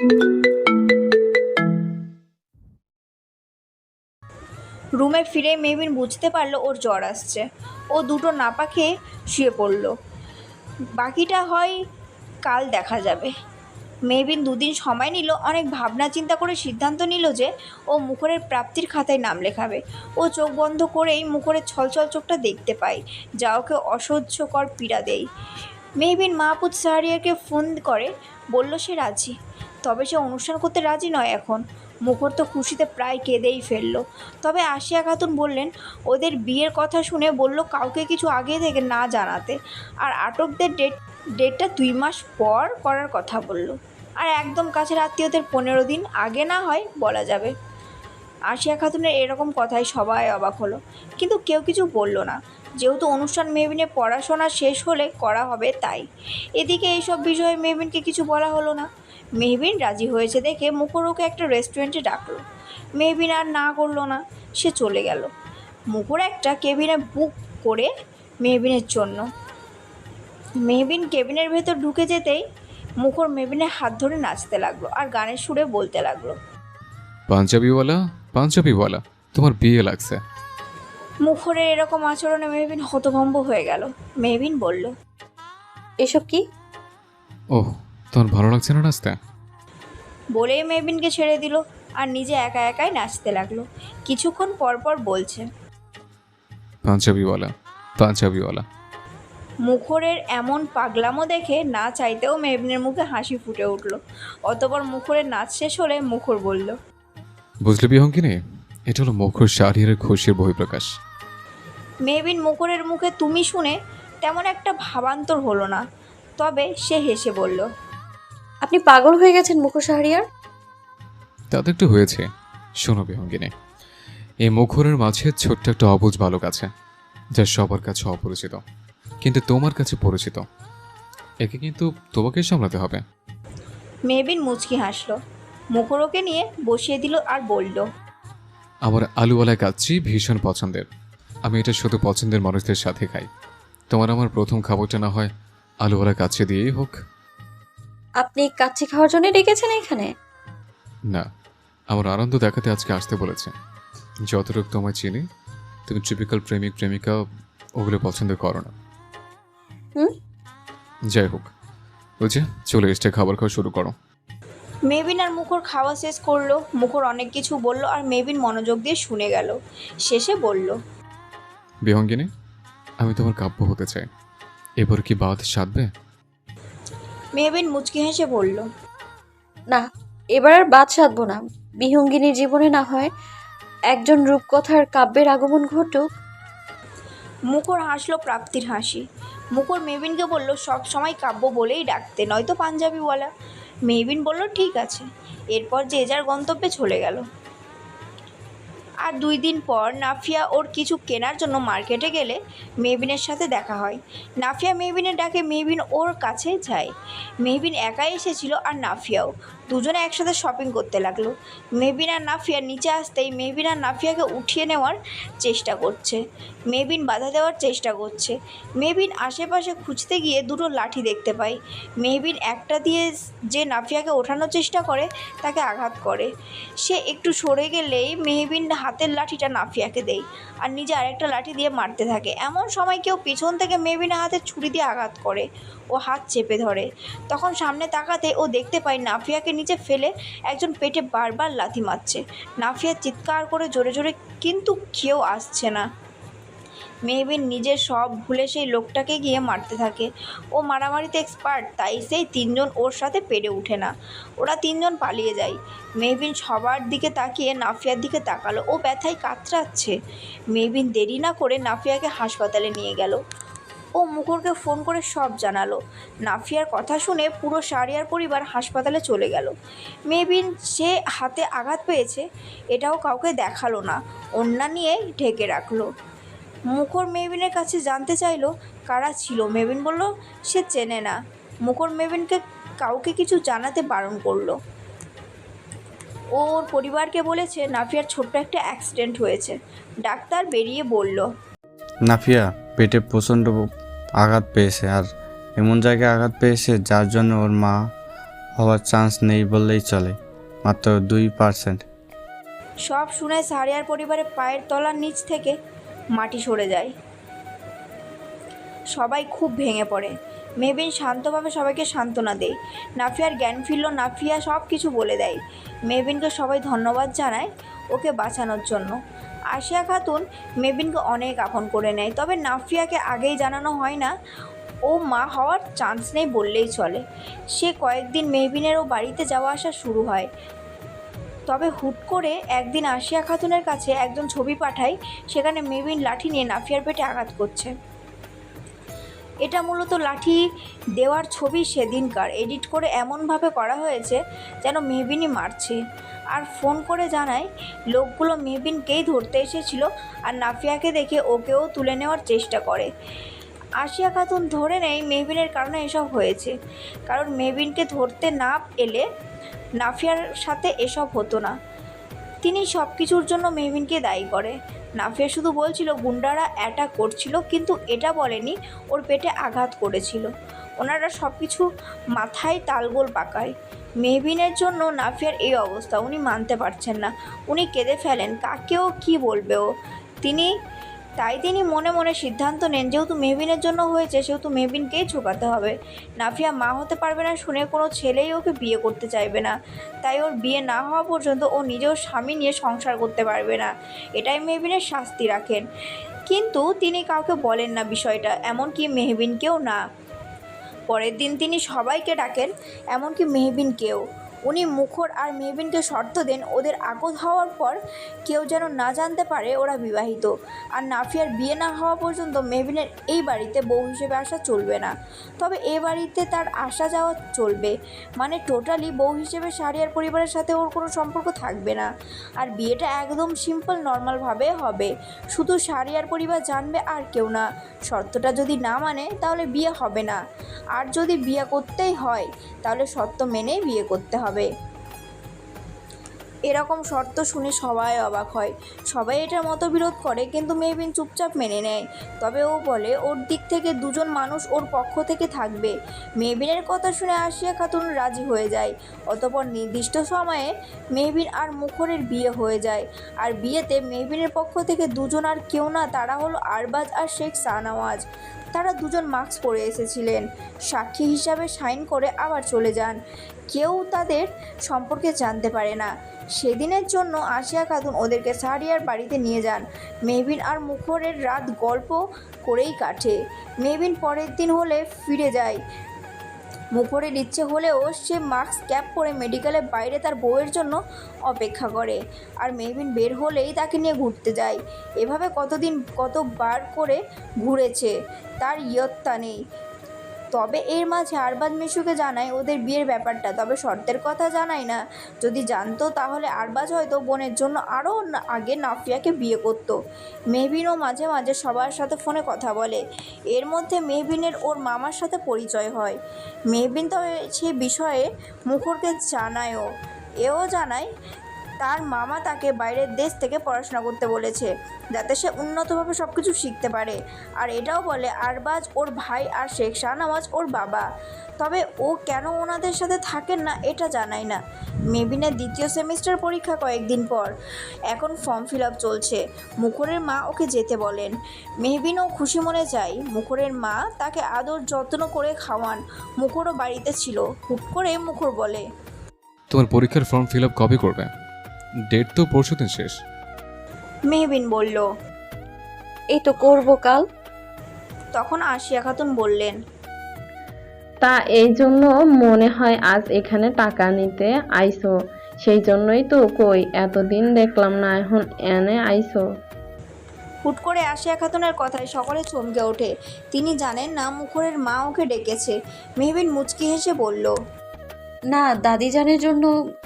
রুমে ফিরে মেহবিন বুঝতে পারল ওর জ্বর আসছে। ও দুটো নাপা খেয়ে শুয়ে পড়ল। বাকিটা হয় কাল দেখা যাবে। মেহবিন দুদিন সময় নিল, অনেক ভাবনা চিন্তা করে সিদ্ধান্ত নিল যে ও মুখরের প্রাপ্তির খাতায় নাম লেখাবে। ও চোখ বন্ধ করেই মুখরের ছলছল চোখটা দেখতে পায়, যা ওকে অসহ্যকর পীড়া দেয়। মেহবিন মাহপুদ সাহারিয়াকে ফোন করে বলল, সে রাজি। তবে সে অনুষ্ঠান করতে রাজি নয় এখন। মুখর তো খুশিতে প্রায় কেঁদেই ফেলল। তবে আশিয়া খাতুন বললেন, ওদের বিয়ের কথা শুনে বলল কাউকে কিছু আগে থেকে না জানাতে। আর আটকদের ডেট, ডেটটা দুই মাস পর করার কথা বলল। আর একদম কাছের আত্মীয়দের পনেরো দিন আগে না হয় বলা যাবে। আশিয়া খাতুনের এরকম কথায় সবাই অবাক হলো। কিন্তু কেউ কিছু বলল না। যেহেতু অনুষ্ঠান মেহবিনের পড়াশোনা শেষ হলে করা হবে তাই। এদিকে এইসব বিষয়ে মেহবিনকে কিছু বলা হলো না। মেহবিন রাজি হয়েছে দেখে মুখর ওকে একটা রেস্টুরেন্টে ডাকলো। মেহবিন আর না করল না সে চলে গেল। মুখর একটা কেবিনে বুক করে মেহবিনের জন্য। মেহবিন কেবিনের ভেতর ঢুকে যেতেই মুখর মেহবিনের হাত ধরে নাচতে লাগল আর গানের সুরে বলতে লাগল। পাঞ্জাবিওয়ালা পাঞ্জাবিওয়ালা তোমার বিয়ে লাগছে। মুখরের এরকম আচরণে মেহবিন হতভম্ব হয়ে গেল। মেহবিন বলল এসব কি? ওহ তোমার ভালো লাগছে না নাচতে? বলেই মেহবিনকে ছেড়ে দিল আর নিজে একা একাই নাচতে লাগল। কিছুক্ষণ পর পর বলছে পাঞ্জাবিওয়ালা পাঞ্জাবিওয়ালা মুখরের এমন পাগলামো দেখে না চাইতেও মেহবিনের মুখে হাসি ফুটে উঠল। অতপর মুখরের নাচ শেষ হলে মুখর বলল বুঝলে বিহঙ্গিনী এটা হলো মুখর শাহরিয়ারের খুশির বহিঃপ্রকাশ। মেহবিন মুখরের মুখে তুমি শুনে তেমন একটা ভাবান্তর হলো না তবে সে হেসে বলল আপনি পাগল হয়ে গেছেন মুখোশ শাহরিয়ার তা তো একটু হয়েছে। শোনো বিহঙ্গিনী এই মুখরের মাঝে ছোট্ট একটা অবুজ বালক আছে যা সবার কাছে অপরিচিত কিন্তু তোমার কাছে পরিচিত। একে কিন্তু তোমাকে সামলাতে হবে। মেহবিন মুচকি হাসলো। মুখর ওকে নিয়ে বসিয়ে দিল আর বলল আমার আলুওয়ালা কাচ্চি ভীষণ পছন্দের। আমি এটা শুধু পছন্দের মানুষদের সাথে খাই। তোমার আমার প্রথম খাবারটা না হয় আলুওয়ালা কাচ্চি দিয়েই হোক। আপনি কাচ্চি খাওয়ার জন্য ডেকেছেন এখানে? না আমার আনন্দ দেখাতে আজকে আসতে বলেছে। যতটুকু তোমায় চিনি তুমি ট্রিপিক্যাল প্রেমিক প্রেমিকা ওগুলো পছন্দ করো না। হুম? যাই হোক বুঝে চলে এসছে খাবার খাওয়া শুরু করো। মেবিন আর মুখর খাওয়া শেষ করল মুখর অনেক কিছু বলল আর মেবিন মনোযোগ দিয়ে শুনে গেল। শেষে বলল বিহঙ্গিনী আমি তোমার কাব্য হতে চাই। এবার কি বাদ সাধবে? মেহবিন মুচকি হেসে বলল না এবার আর বাদ সাধবো না। বিহঙ্গিনীর জীবনে না হয় একজন রূপকথার কাব্যের আগমন ঘটুক। মুখর হাসলো প্রাপ্তির হাসি। মুখর মেবিনকে বলল সব সময় কাব্য বলেই ডাকতে নয়তো পাঞ্জাবিওয়ালা। মেবিন বলল ঠিক আছে। এরপর যে যার গন্তব্যে চলে গেল। আর দুই দিন পর নাফিয়া ওর কিছু কেনার জন্য মার্কেটে গেলে মেহবিনের সাথে দেখা হয়। নাফিয়া মেহবিনের ডাকে মেহবিন ওর কাছে যায়। মেহবিন একাই এসেছিল আর নাফিয়াও। দুজনে একসাথে শপিং করতে লাগল। মেহবিন আর নাফিয়া নিচে আসতেই মেহবিন আর নাফিয়াকে উঠিয়ে নেওয়ার চেষ্টা করছে। মেহবিন বাধা দেওয়ার চেষ্টা করছে। মেবিন আশেপাশে খুঁজতে গিয়ে দুটো লাঠি দেখতে পায়। মেহবিন একটা দিয়ে যে নাফিয়াকে ওঠানোর চেষ্টা করে, তাকে আঘাত করে। সে একটু সরে গেলেই মেহবিন হাতের লাঠিটা নাফিয়াকে দেয় আর নিজে আরেকটা লাঠি দিয়ে মারতে থাকে। এমন সময় কেউ পিছন থেকে মেহবিনের হাতে ছুরি দিয়ে আঘাত করে। ও হাত চেপে ধরে। তখন সামনে তাকাতে ও দেখতে পায় নাফিয়াকে নিচে ফেলে একজন পেটে বারবার লাথি মারছে। নাফিয়া চিৎকার করে জোরে জোরে কিন্তু কেউ আসছে না। মেহবিন নিজের সব ভুলে সেই লোকটাকে গিয়ে মারতে থাকে। ও মারামারিতে এক্সপার্ট তাই সেই তিনজন ওর সাথে পেরে ওঠে না। ওরা তিনজন পালিয়ে যায়। মেহবিন সবার দিকে তাকিয়ে নাফিয়ার দিকে তাকালো। ও ব্যথায় কাতরাচ্ছে। মেহবিন দেরি না করে নাফিয়াকে হাসপাতালে নিয়ে গেল। ও মুকুরকে ফোন করে সব জানালো। নাফিয়ার কথা শুনে পুরো সারিয়ার পরিবার হাসপাতালে চলে গেল। মেবিন সে হাতে আঘাত পেয়েছে, এটাও কাউকে দেখাল না অন্যা নিয়ে ঢেকে রাখল। মুখর মেবিনের কাছে জানতে চাইলো কারা ছিল। মেবিন বলল, সে চেনে না। মুখর মেবিনকে কাউকে কিছু জানাতে বারণ করল। ওর পরিবারকে বলেছে, নাফিয়ার ছোট্ট একটা অ্যাক্সিডেন্ট হয়েছে। ডাক্তার বেরিয়ে বলল, নাফিয়া, পেটে প্রচণ্ড আঘাত পেয়েছে আর এমন জায়গায় আঘাত পেয়েছে যার জন্য ওর মা হওয়ার চান্স নেই বললেই চলে, মাত্র দুই পার্সেন্ট সব শুনে সারিয়ার পরিবারের পায়ের তলার নিচ থেকে মাটি সরে যায়। সবাই খুব ভেঙে পড়ে। মেবিন শান্তভাবে সবাইকে সান্ত্বনা দেয়। নাফিয়ার জ্ঞান ফিরল, নাফিয়া সব কিছু বলে দেয়। মেবিনকে সবাই ধন্যবাদ জানায় ওকে বাঁচানোর জন্য। আশিয়া খাতুন মেবিনকে অনেক আপন করে নেয়। তবে নাফিয়াকে আগেই জানানো হয় না, ও মা হওয়ার চান্স নেই বললেই চলে। সে কয়েকদিন মেহবিনেরও বাড়িতে যাওয়া আসা শুরু হয়। তবে হুট করে একদিন আশিয়া খাতুনের কাছে একজন ছবি পাঠায়, সেখানে মেবিন লাঠি নিয়ে নাফিয়ার পেটে আঘাত করছে। এটা মূলত লাঠি দেওয়ার ছবি সেদিনকার। এডিট করে এমনভাবে করা হয়েছে যেন মেহবিনই মারছে। আর ফোন করে জানায়, লোকগুলো মেহবিনকেই ধরতে এসেছিল আর নাফিয়াকে দেখে ওকেও তুলে নেওয়ার চেষ্টা করে। আশিয়া খাতুন ধরে নেয় মেহবিনের কারণে এসব হয়েছে। কারণ মেহবিনকে ধরতে না এলে নাফিয়ার সাথে এসব হতো না। তিনি সব কিছুর জন্য মেহবিনকে দায়ী করে। নাফিয়া শুধু বলছিল গুন্ডারা অ্যাটাক করছিল, কিন্তু এটা বলেনি, ওর পেটে আঘাত করেছিল। ওনারা সব কিছু মাথায় তালগোল পাকায়। মেহবিনের জন্য নাফিয়ার এই অবস্থা, উনি মানতে পারছেন না। উনি কেঁদে ফেলেন, কাকেও কি বলবে ও? তিনি তাই তিনি মনে মনে সিদ্ধান্ত নেন, যেহেতু মেহবিনের জন্য হয়েছে, সেহেতু মেহবিনকেই ছোকাতে হবে। নাফিয়া মা হতে পারবে না শুনে কোনো ছেলেই ওকে বিয়ে করতে চাইবে না। তাই ওর বিয়ে না হওয়া পর্যন্ত ও নিজেও স্বামী নিয়ে সংসার করতে পারবে না। এটাই মেহবিনের শাস্তি, রাখেন। কিন্তু তিনি কাউকে বলেন না বিষয়টা, এমনকি মেহবিনকেও না। পরের দিন তিনি সবাইকে ডাকেন, এমনকি মেহবিনকেও। উনি মুখর আর মেহবিনকে শর্ত দেন ওদের আগত হওয়ার পর কেউ যেন না জানতে পারে ওরা বিবাহিত। আর নাফিয়ার বিয়ে না হওয়া পর্যন্ত মেহবিনের এই বাড়িতে বউ হিসেবে আসা চলবে না। তবে এ বাড়িতে তার আসা যাওয়া চলবে। মানে টোটালি বউ হিসেবে সারিয়ার পরিবারের সাথে ওর কোনো সম্পর্ক থাকবে না। আর বিয়েটা একদম সিম্পল নর্মালভাবে হবে। শুধু সারিয়ার পরিবার জানবে আর কেউ না। শর্তটা যদি না মানে তাহলে বিয়ে হবে না। আর যদি বিয়ে করতেই হয়, তাহলে শর্ত মেনেই বিয়ে করতে হবে। এরকম শর্ত শুনে সবাই অবাক হয়। সবাই এটার মতো বিরোধ করে, কিন্তু মেহবিন চুপচাপ মেনে নেয়। তবে ও বলে, ওর দিক থেকে দুজন মানুষ ওর পক্ষ থেকে থাকবে। মেহবিনের কথা শুনে আসিয়া খাতুন রাজি হয়ে যায়। অতপর নির্দিষ্ট সময়ে মেহবিন আর মুখরের বিয়ে হয়ে যায়। আর বিয়েতে মেহবিনের পক্ষ থেকে দুজন আর কেউ না, তারা হলো আরবাজ আর শেখ শাহনওয়াজ। তারা দুজন মাস্ক পরে এসেছিলেন। সাক্ষী হিসাবে সাইন করে আবার চলে যান। কেউ তাদের সম্পর্কে জানতে পারে না। সেদিনের জন্য আসিয়া খাতুন ওদেরকে সারিয়ার বাড়িতে নিয়ে যান। মেহবিন আর মুখরের রাত গল্প করেই কাটে। মেহবিন পরের দিন হলে ফিরে যায়। মুখরের ইচ্ছে হলেও সে মাস্ক ক্যাপ পরে মেডিকেলের বাইরে তার বউয়ের জন্য অপেক্ষা করে। আর মেহবিন বের হলেই তাকে নিয়ে ঘুরতে যায়। এভাবে কতদিন কতবার করে ঘুরেছে, তার ইয়ত্তা নেই। তবে এর মাঝে আরবাদ মিশুকে জানায় ওদের বিয়ের ব্যাপারটা, তবে শর্তের কথা জানায় না। যদি জানতো, তাহলে আরবাজ হয়তো বোনের জন্য আরও আগে নাফিয়াকে বিয়ে করতো। মেহবিনও মাঝে মাঝে সবার সাথে ফোনে কথা বলে। এর মধ্যে মেহবিনের ওর মামার সাথে পরিচয় হয়। মেহবিন তবে সে বিষয়ে মুখরকে জানায়ও। এও জানায় তার মামা তাকে বাইরের দেশ থেকে পড়াশোনা করতে বলেছে, যাতে সে উন্নতভাবে সব কিছু শিখতে পারে। আর এটাও বলে, আরবাজ ওর ভাই আর শেখ শাহনওয়াজ ওর বাবা। তবে ও কেন ওনাদের সাথে থাকেন না, এটা জানাই না। মেবিনের দ্বিতীয় সেমিস্টার পরীক্ষা কয়েকদিন পর। এখন ফর্ম ফিল আপ চলছে। মুখরের মা ওকে যেতে বলেন। মেহবিনও খুশি মনে যায়, মুখরের মা তাকে আদর যত্ন করে খাওয়ান। মুখরও বাড়িতে ছিল। হুট করে মুখর বলে, তোমার পরীক্ষার ফর্ম ফিল আপ কবে করবে? ডেট তো পরশু দিন শেষ। মেহবিন বলল এই তো করব কাল। তখন আশিয়া খাতুন বললেন তা এই জন্য মনে হয় আজ এখানে টাকা নিতে আইসো। সেই জন্যই তো কই এতদিন দেখলাম না এখন এনে আইসো। হুট করে আশিয়া খাতুনের কথায় সকলে চমকে ওঠে। তিনি জানেন না মুখরের মা ওকে ডেকেছে। মেহবিন মুচকি হেসে বলল না দাদিজানের জন্য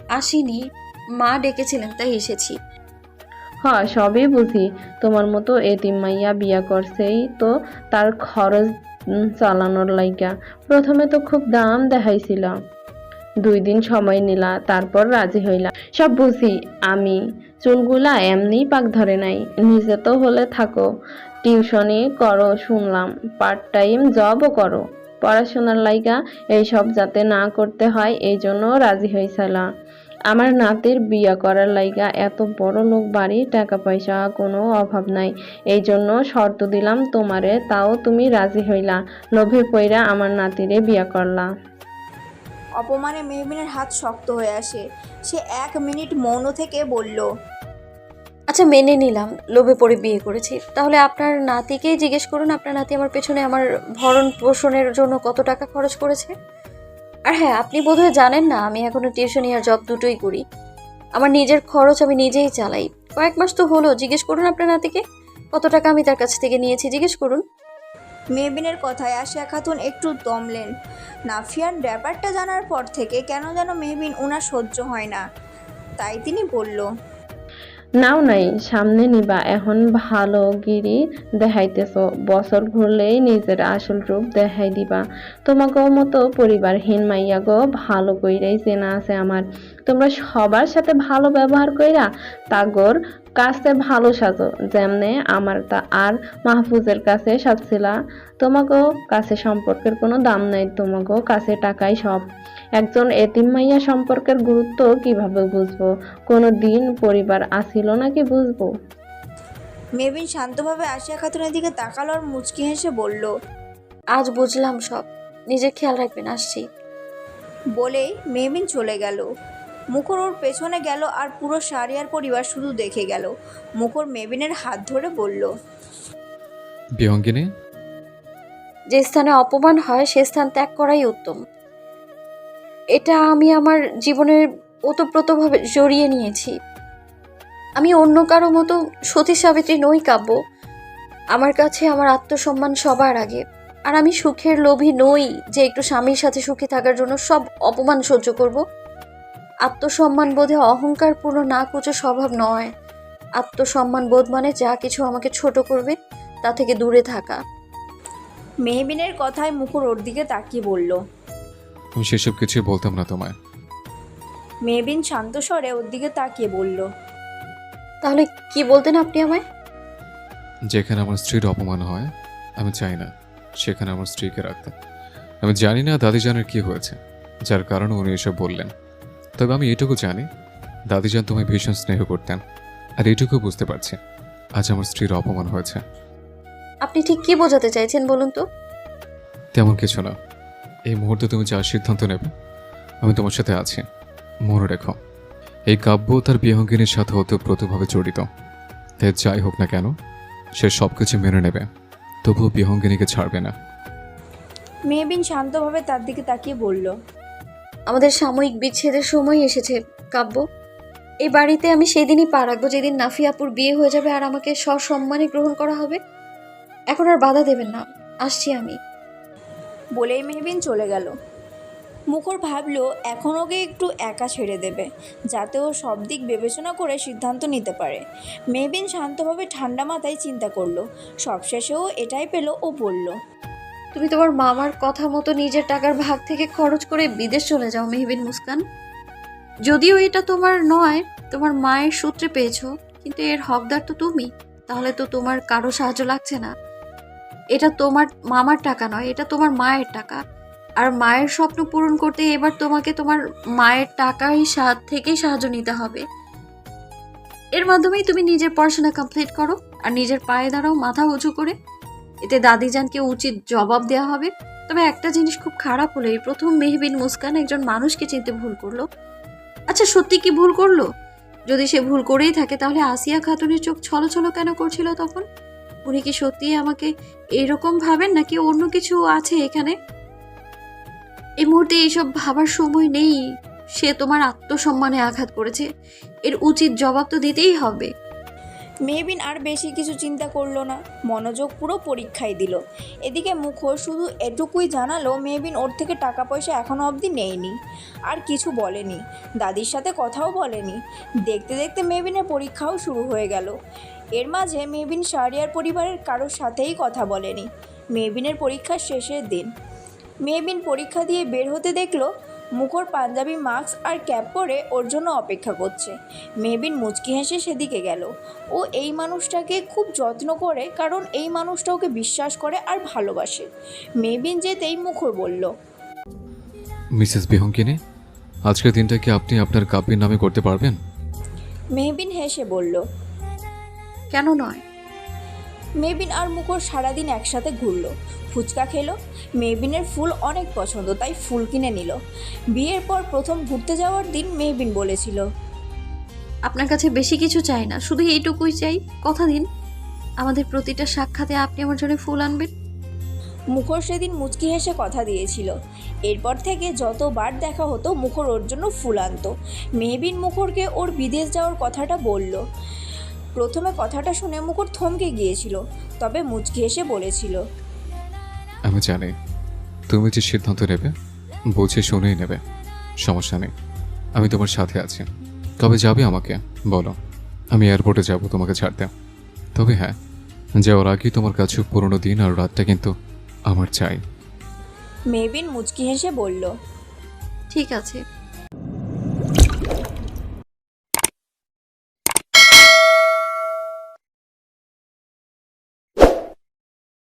আসিনি। মা ডেকেছিলেন, তাই এসেছি। হ সবই বুঝি। তোমার মতো এতিম মাইয়া বিয়া করছেই তো তার খরচ চালানোর লাইগা। প্রথমে তো খুব দাম দেখাইছিল। দুই দিন সময় নিলা, তারপর রাজি হইলা। সব বুঝি, আমি চুলগুলা এমনি পাক ধরে নাই। নিজে তো হলে থাকো। টিউশনি করো, শুনলাম। পার্ট টাইম জবও করো। পড়াশোনার লাইগা এইসব যাতে না করতে হয় এই জন্য রাজি হয়েছিলাম আমার নাতির বিয়া করার লাইগা এত বড় লোক বাড়ি টাকা পয়সা কোনো অভাব নাই। এই জন্য শর্ত দিলাম তোমারে তাও তুমি রাজি হইলা। লোভে পইরা আমার নাতিরে বিয়া করলা। অপমানে মেহবিনের হাত শক্ত হয়ে আসে। সে এক মিনিট মৌন থেকে বলল আচ্ছা মেনে নিলাম। লোভে পড়ে বিয়ে করেছি। তাহলে আপনার নাতিকেই জিজ্ঞেস করুন আপনার নাতি আমার পেছনে আমার ভরণ পোষণের জন্য কত টাকা খরচ করেছে? আর হ্যাঁ আপনি বোধহয় জানেন না, আমি এখনও টিউশনি আর জব দুটোই করি। আমার নিজের খরচ আমি নিজেই চালাই। কয়েক মাস তো হলো, জিজ্ঞেস করুন আপনার নাতিকে। কত টাকা আমি তার কাছ থেকে নিয়েছি, জিজ্ঞেস করুন। মেবিনের কথায় আশিয়া খাতুন একটু দমলেন। নাফিয়ার ব্যাপারটা জানার পর থেকে কেন যেন মেহবিন ওনার সহ্য হয় না। তাই তিনি বলল নাও নাই, সামনে নিবা। এখন ভালো গিরি দেখাইতেছ। বছর ঘুরলেই নিজের আসল রূপ দেখাই দিবা। তোমাকেও মতো পরিবারহীন মাইয়া গো, ভালো কইরাই চেনা আছে আমার। তোমরা সবার সাথে ভালো ব্যবহার কইরা তাগর কাছে ভালো সাজো যেমনে আমার তা আর মাহফুজের কাছে সাজছিলা। তোমাকেও কাছে সম্পর্কের কোনো দাম নাই তোমাকেও কাছে টাকাই সব। একজন এতিম মাইয়া সম্পর্কের গুরুত্ব কীভাবে বুঝব? কোনো দিন পরিবার আসিল নাকি বুঝব? মেবিন শান্তভাবে আশিয়া খাতুনের দিকে তাকালো আর মুচকি হেসে বলল আজ বুঝলাম সব। নিজের খেয়াল রাখবেন আসছি। বলেই মেবিন চলে গেল। মুখর ওর পেছনে গেল আর পুরো সারিয়ার পরিবার শুধু দেখে গেল। মুখর মেবিনের হাত ধরে বলল বিহঙ্গিনী? যে স্থানে অপমান হয় সে স্থান ত্যাগ করাই উত্তম। এটা আমি আমার জীবনের ওতপ্রোতভাবে জড়িয়ে নিয়েছি। আমি অন্য কারও মতো সতী সাবিত্রী নই কাব্য। আমার কাছে আমার আত্মসম্মান সবার আগে। আর আমি সুখের লোভী নই যে একটু স্বামীর সাথে সুখী থাকার জন্য সব অপমান সহ্য করব। আত্মসম্মান বোধে অহংকারপূর্ণ না কুচো স্বভাব নয়। আত্মসম্মান বোধ মানে যা কিছু আমাকে ছোট করবে তা থেকে দূরে থাকা। মেহবিনের কথায় মুখর ওর দিকে তাকিয়ে বলল আমি সেসব কিছুই বলতাম না তোমায়। মেহবিন শান্ত স্বরে ওর দিকে তাকিয়ে বলল তাহলে কি বলতেন আপনি আমায়? যেখানে আমার স্ত্রীর অপমান হয় আমি চাই না সেখানে আমার স্ত্রীকে রাখতে। আমি জানি না দাদিজানের কি হয়েছে যার কারণে উনি এসব বললেন। তবে আমি এটুকু জানি দাদিজান তোমায় ভীষণ স্নেহ করতেন আর এটুকু বুঝতে পারছি। আজ আমার স্ত্রীর অপমান হয়েছে। আপনি ঠিক কি বোঝাতে চাইছেন বলুন তো? তেমন কিছু না। এই মুহূর্তে তুমি যা সিদ্ধান্ত নেবে আমি তোমার সাথে আছি। মনে রেখো এই কাব্য তার বিহঙ্গিনীর সাথে ওতপ্রোতভাবে জড়িত। তাই যাই হোক না কেন সে সব কিছু মেনে নেবে তবুও বিহঙ্গিনীকে ছাড়বে না। মেহবিন শান্তভাবে তার দিকে তাকিয়ে বলল আমাদের সাময়িক বিচ্ছেদের সময় এসেছে, কাব্য। এই বাড়িতে আমি সেদিনই পা রাখব যেদিন নাফিয়াপুর বিয়ে হয়ে যাবে আর আমাকে সসম্মানে গ্রহণ করা হবে। এখন আর বাধা দেবেন না, আসছি আমি। বলেই মেহবিন চলে গেল। মুখর ভাবল, এখন ওকে একটু একা ছেড়ে দেবে, যাতে ও সব দিক বিবেচনা করে সিদ্ধান্ত নিতে পারে। মেহবিন শান্তভাবে ঠান্ডা মাথায় চিন্তা করল। সবশেষেও এটাই পেল, ও বলল তুমি তোমার মামার কথা মতো নিজের টাকার ভাগ থেকে খরচ করে বিদেশ চলে যাও, মেহবিন মুস্কান। যদিও এটা তোমার নয়, তোমার মায়ের সূত্রে পেয়েছ, কিন্তু এর হকদার তো তুমি, তাহলে তো তোমার কারও সাহায্য লাগছে না। এটা তোমার মামার টাকা নয়, এটা তোমার মায়ের টাকা। আর মায়ের স্বপ্ন পূরণ করতে এবার তোমাকে তোমার মায়ের টাকাই সাথ থেকেই সাহায্য নিতে হবে। এর মাধ্যমেই তুমি নিজের পড়াশোনা কমপ্লিট করো, আর নিজের পায়ে দাঁড়াও, মাথা উঁচু করে। এতে দাদিজানকে উচিত জবাব দেওয়া হবে। তবে একটা জিনিস খুব খারাপ হলো, এই প্রথম মেহবিন মুস্কান একজন মানুষকে চিনতে ভুল করল। আচ্ছা সত্যি কি ভুল করল? যদি সে ভুল করেই থাকে, তাহলে আসিয়া খাতুনের চোখ ছলছল কেন করছিল তখন? উনি কি সত্যি আমাকে এরকম ভাবেন, নাকি অন্য কিছু আছে এখানে? এই মুহূর্তে এইসব ভাবার সময় নেই। সে তোমার আত্মসম্মানে আঘাত করেছে। এর উচিত জবাব তো দিতেই হবে। মেহবিন আর বেশি কিছু চিন্তা করল না। মনোযোগ পুরো পরীক্ষায় দিল। এদিকে মুখর শুধু এটুকুই জানালো মেহবিন ওর থেকে টাকা পয়সা এখনও অবধি নেয়নি। আর কিছু বলেনি। দাদির সাথে কথাও বলেনি। দেখতে দেখতে মেহবিনের পরীক্ষাও শুরু হয়ে গেল। এর মাঝে মেহবিন শাহরিয়ার পরিবারের কারোর সাথেই কথা বলেনি। মেহবিনের পরীক্ষার শেষের দিন। মেহবিন পরীক্ষা দিয়ে বের হতে দেখল মুখর পাঞ্জাবি মাস্ক আর ক্যাপ পরে ওর জন্য অপেক্ষা করছে। মেবিন মুচকি হেসে সেদিকে গেল। ও এই মানুষটাকে খুব যত্ন করে কারণ এই মানুষটা ওকে বিশ্বাস করে আর ভালোবাসে। মেবিন যেতেই মুখর বলল মিসেস বিহঙ্গিনী আজকের দিনটা কি আপনি আপনার কাব্যের নামে করতে পারবেন? মেহবিন হেসে বলল কেন নয়? মেবিন আর মুখর সারাদিন একসাথে ঘুরলো। ফুচকা খেলো। মেহবিনের ফুল অনেক পছন্দ তাই ফুল কিনে নিল। বিয়ের পর প্রথম ঘুরতে যাওয়ার দিন মেহবিন বলেছিল আপনার কাছে বেশি কিছু চাই না শুধু এইটুকুই চাই। কথা দিন আমাদের প্রতিটা সাক্ষাতে আপনি আমার জন্য ফুল আনবেন। মুখর সেদিন মুচকি হেসে কথা দিয়েছিল। এরপর থেকে যতবার দেখা হতো মুখর ওর জন্য ফুল আনতো। মেহবিন মুখরকে ওর বিদেশ যাওয়ার কথাটা বলল। প্রথমে কথাটা শুনে মুখর থমকে গিয়েছিল তবে মুচকি হেসে বলেছিল আমি জানি তুমি যে সিদ্ধান্ত নেবে বুঝে শুনেই নেবে সমস্যা নেই আমি তোমার সাথে আছি। কবে যাবে আমাকে বলো আমি এয়ারপোর্টে যাব তোমাকে ছাড়তে। তবে হ্যাঁ যাওয়ার আগেই তোমার কাছে পুরোনো দিন আর রাতটা কিন্তু আমার চাই। মেহবিন মুচকি হেসে বলল ঠিক আছে।